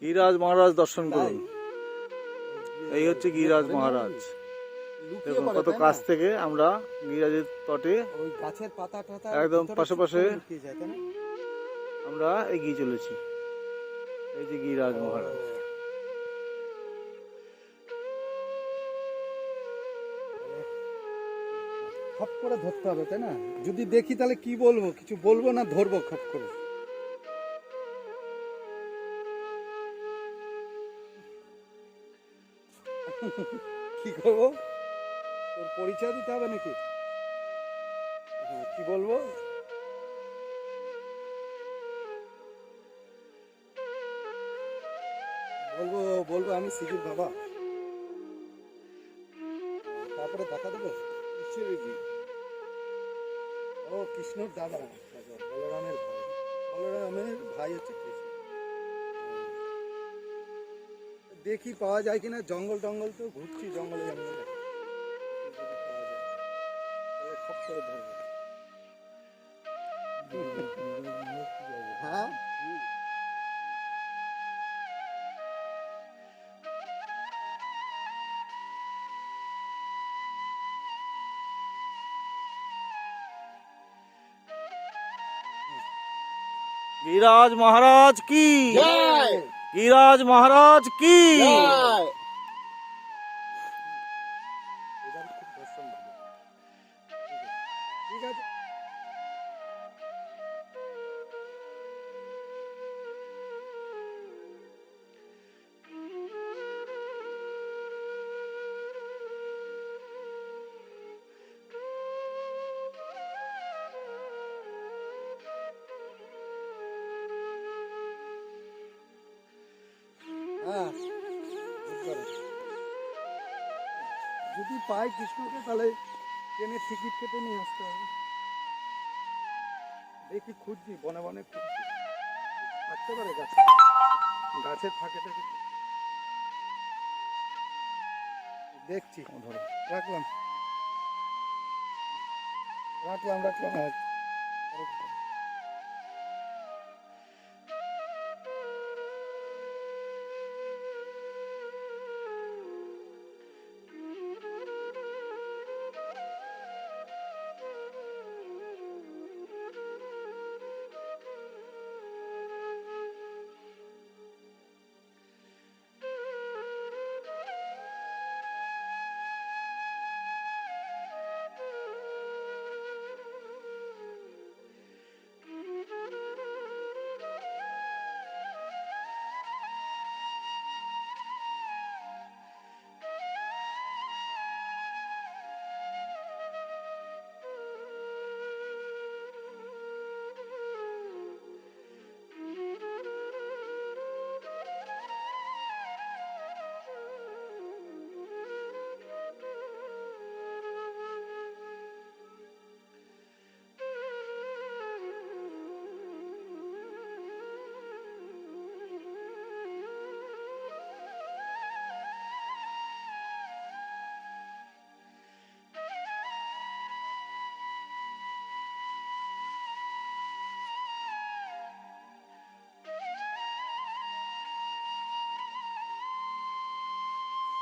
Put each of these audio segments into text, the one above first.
গিরিরাজ মহারাজ দর্শন করুন। এই হচ্ছে গিরিরাজ মহারাজ। দেখুন কত কাছ থেকে আমরা গিরিরাজের তটে গাছের পাতা একদম পাশে পাশে। আমরা এগিয়ে চলেছি। এই যে গিরিরাজ মহারাজ। খপ করে ধরতে হবে তাই না? যদি দেখি তাহলে কি বলব? কিছু বলব না ধরবো খপ করে। কি করব? তোর পরিচয় দিতে হবে নাকি? হ্যাঁ কি বলব? বলব বলব আমি সিজির বাবা। তারপরে দেখা দেবো? ও কৃষ্ণর দাদা দাদা, বলরামের ভাই। বলরামের ভাই হচ্ছে কৃষ্ণ। দেখি পাওয়া যায় কিনা জঙ্গল টঙ্গল তো ঘুরছি জঙ্গলে জঙ্গলে। দেখি যদি পাওয়া যায়, তাহলে হ্যাঁ মহারাজ কি? হ্যাঁ। যদি পাই কৃষ্ণকে, তাহলে ট্রেনের টিকিট কেটে নিয়ে আসতে হবে। দেখি খুঁজছি, বনে বনে খুঁজছি। থাকতে পারে গাছে। গাছের ফাঁকে থাকে দেখছি। ধরো রাখলাম। রাখলাম রাখলাম।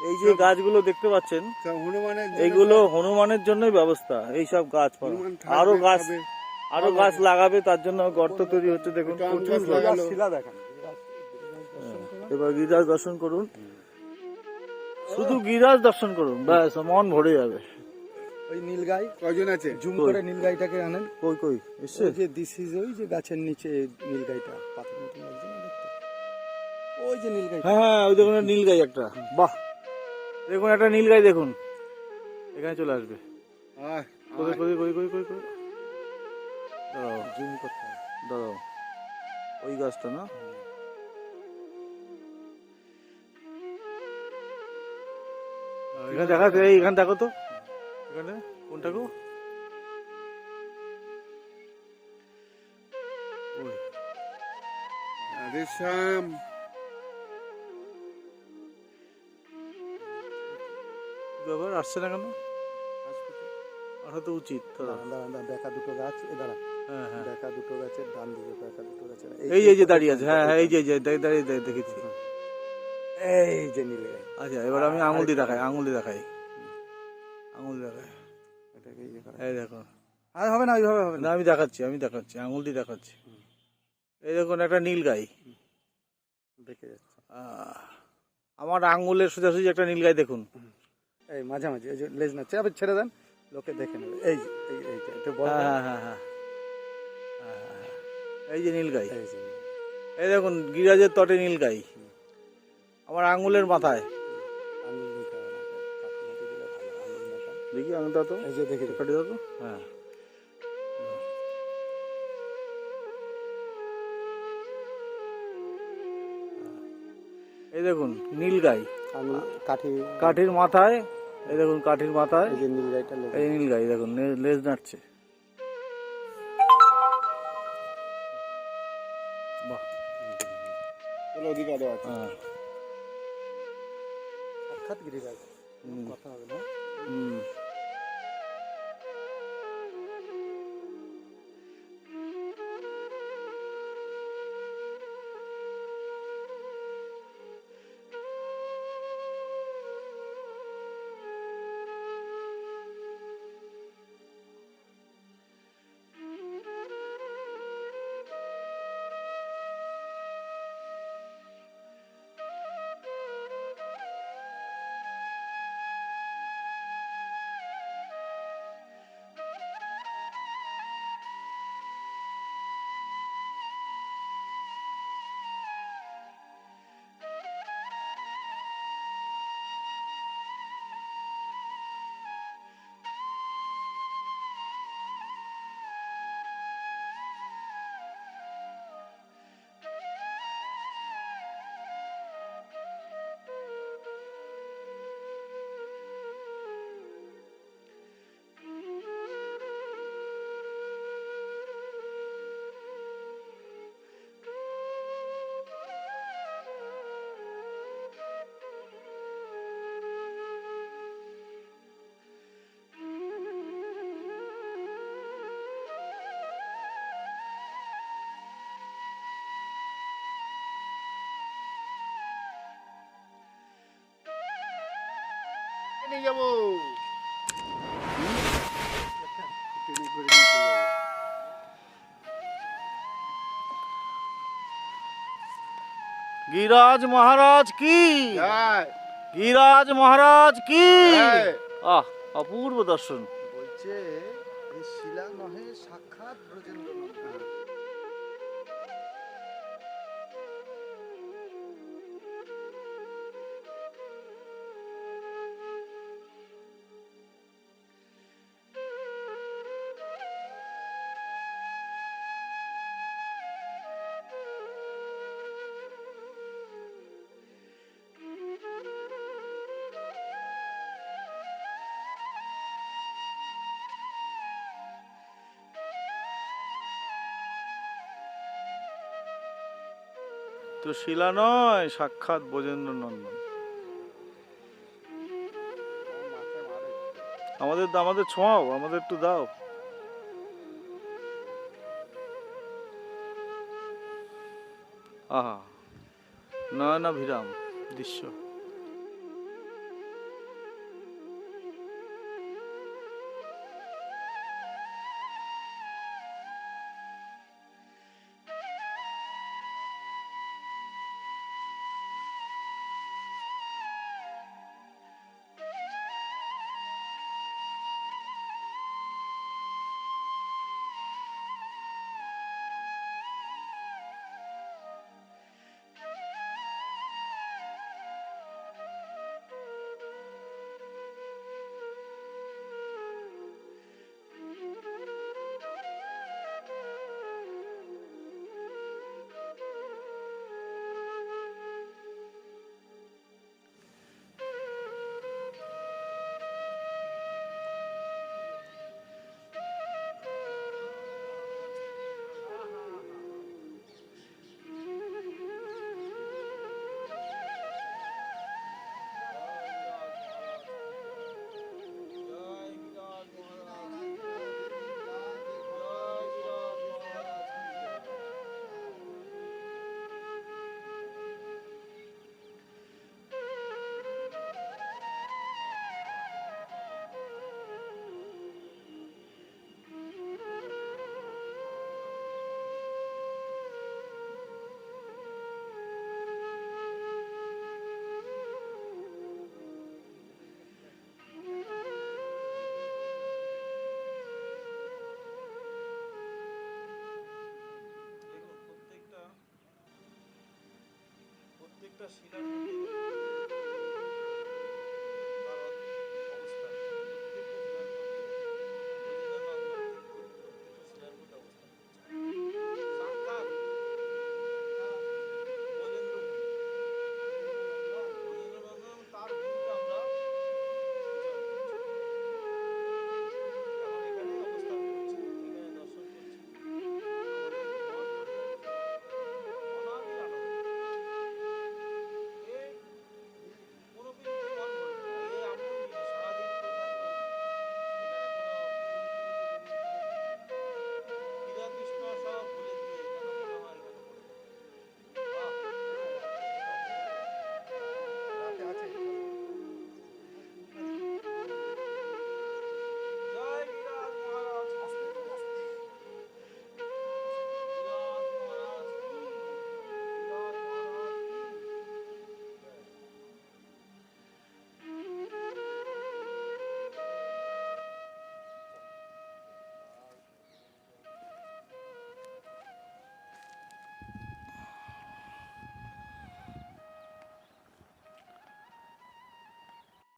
এই যে গাছগুলো দেখতে পাচ্ছেন তা হনুমানের জন্য এইগুলো হনুমানের জন্যই ব্যবস্থা এইসব গাছ আরও গাছ আরও গাছ লাগাবে তার জন্য গর্ত তৈরি হচ্ছে দেখুন প্রচুর। শিলা দেখান। এবার গিরিরাজ দর্শন করুন। শুধু গিরিরাজ দর্শন করুন ব্যাস মন ভরে যাবে। ওই নীলগাই কজন আছে? জুম? করে নীলগাইটাকে আনেন। কই কই? ওই যে দিস ইজ ওই যে গাছের নিচে নীলগাইটা পাথর মতন ওই যে নীলগাই হ্যাঁ হ্যাঁ ওই দেখুন নীলগাই একটা। বাহ! দেখুন একটা নীলগাই দেখুন। এখানে চলে আসবে। দাঁড়াও ওই গাছটা না? এখানে দেখা এখানে দেখো তো। এখানে কোনটা গো? শ্যাম। ব্যাপার আসছে না কেন? আসা তো। উচিত দেখা দুটো গাছ দাঁড়া। হ্যাঁ হ্যাঁ। বেকা দুটো গাছের ডান দিকে বেকা দুটো গাছের এই যে এই যে দাঁড়িয়ে আছে হ্যাঁ হ্যাঁ এই যে দাঁড়িয়ে দেখেছি। এই যে নীলে। আচ্ছা এবার আমি আঙুল দিয়ে দেখাই আঙুল দিয়ে দেখাই। আঙুল দেখাই। এটাকে ইয়ে এই দেখো। আর হবে না ওইভাবে হবে না। আমি দেখাচ্ছি আমি দেখাচ্ছি আঙুল দিয়ে দেখাচ্ছি। এই দেখুন একটা নীল গাই। দেখে যাচ্ছে। আমার আঙুলের সোজাসুজি একটা নীল গাই দেখুন। এই মাঝামাঝি এই যে লেজ নাচ্ছে আবার ছেড়ে দেন লোকে দেখে নেবে। এই এই এই একটু বড় হ্যাঁ হ্যাঁ হ্যাঁ হ্যাঁ। এই যে নীল গাই। এই দেখুন গিরাজের তটে নীল গাই। আমার আঙুলের মাথায়। দেখি আঙুলটা তো। এই যে দেখে। কাটি দাও তো। হ্যাঁ। এই দেখুন নীল গাই। কাঠি। কাঠির মাথায় এই দেখুন কাঠির মাথায়। এই নীল গাইটা এই নীল গাই দেখুন লেজ নাড়ছে। বাহ। চলো ওদিকে আরও আছে। হ্যাঁ। সাক্ষাৎ গিরিরাজ। কথা হবে না। হুম। নিয়ে যাব। গিরাজ মহারাজ কি? গিরাজ মহারাজ কি। আহ অপূর্ব দর্শন। বলছে শিলা নহে সাক্ষাৎ ব্রজেন্দ্র। তো শিলা নয়, সাক্ষাৎ ব্রজেন্দ্র নন্দন আমাদের আমাদের ছোঁয়াও, আমাদের একটু দাও। আহা, নয়নাভিরাম, দৃশ্য। った左手